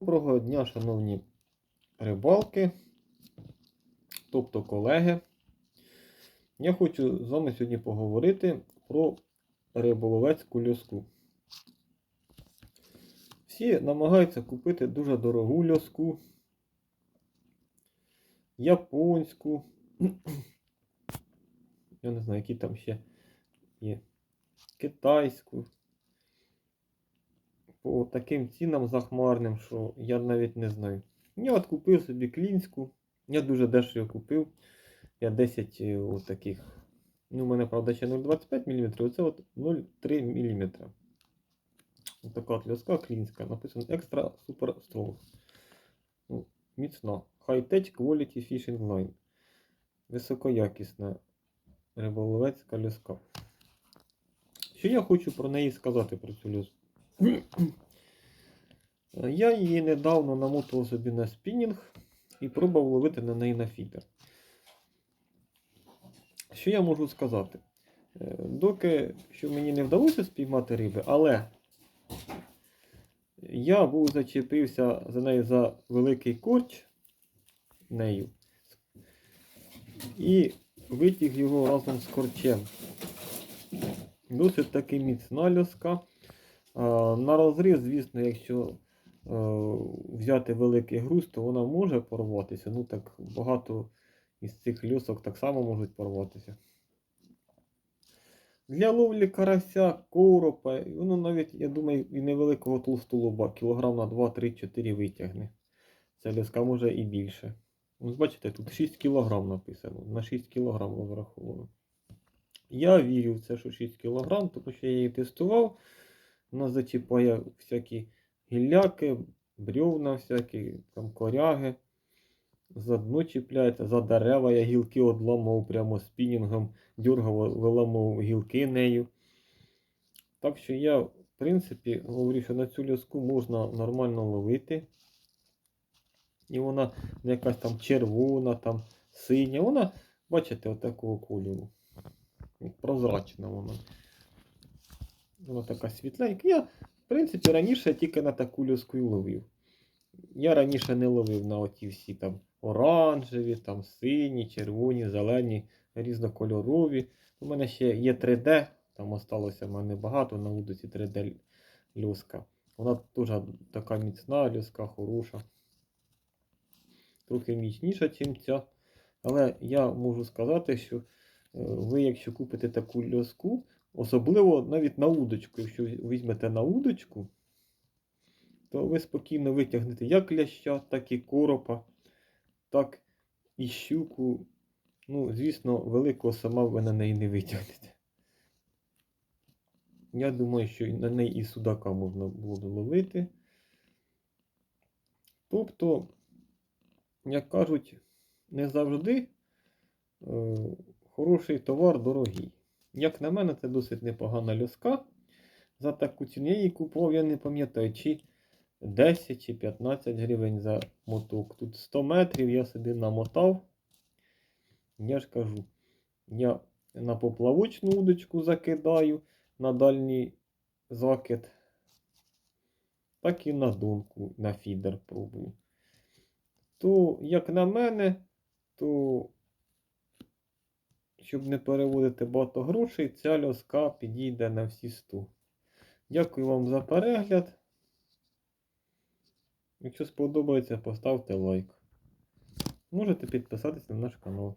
Доброго дня, шановні рибалки, тобто колеги. Я хочу з вами сьогодні поговорити про риболовецьку льоску. Всі намагаються купити дуже дорогу льоску, японську. Я не знаю, які там ще є. Китайську. По таким цінам захмарним, що я навіть не знаю. Я от купив собі клінську. Я дуже дешево купив. Я 10 е, от таких. Ну, у мене, правда, ще 0,25 мм, оце от 0,3 мм. Ось така от льоска клінська. Написано Extra Super Strong. Ну, міцна. High-Tech Quality Fishing Line. Високоякісна риболовецька льоска. Що я хочу про неї сказати про цю льоску? Я її недавно намотував собі на спінінг і пробував ловити на неї на фідер. Що я можу сказати? Е, Доки що мені не вдалося спіймати риби, але я був зачепився за нею за великий корч нею і витяг його разом з корчем. Досить таки міцна льоска. А, На розріз, звісно, якщо е, взяти великий груз, то вона може порватися. Ну так багато із цих льосок так само можуть порватися. Для ловлі карася, коропа, воно навіть, я думаю, і невеликого толстолоба, кілограм на 2-3-4 витягне. Ця льоска може і більше. Ось бачите, тут 6 кг написано. На 6 кг розраховано. Я вірю в це, що 6 кг, тому що я її тестував. Вона зачіпає всякі гілляки, брьовна всякі, там коряги. За дно чіпляється, за дерева я гілки одламав прямо спінінгом, дюргав, виламав гілки нею. Так що я, в принципі, говорю, що на цю льоску можна нормально ловити. І вона не якась там червона, там синя. Вона, бачите, отакого кольору. Прозрачна вона. Вона така світленька. Я, в принципі, раніше тільки на таку льоску і ловив. Я раніше не ловив на оті всі там оранжеві, там сині, червоні, зелені, різнокольорові. У мене ще є 3D, там осталося в мене багато на вудиці 3D льоска. Вона теж така міцна, льоска хороша. Трохи міцніша, ніж ця. Але я можу сказати, що е, ви, якщо купите таку льоску, особливо навіть на удочку, якщо візьмете на удочку, то ви спокійно витягнете як ляща, так і коропа, так і щуку. Ну, звісно, великого сама ви на неї не витягнете. Я думаю, що на неї і судака можна було ловити. Тобто, як кажуть, не завжди е, хороший товар дорогий. Як на мене, це досить непогана льоска. За таку ціну її купував, я не пам'ятаю, чи 10 чи 15 гривень за моток. Тут 100 метрів я собі намотав. Я ж кажу, я на поплавочну удочку закидаю на дальній закид, так і на донку, на фідер пробую. То, як на мене, то, щоб не переводити багато грошей, ця льоска підійде на всі 100. Дякую вам за перегляд. Якщо сподобається, поставте лайк. Можете підписатися на наш канал.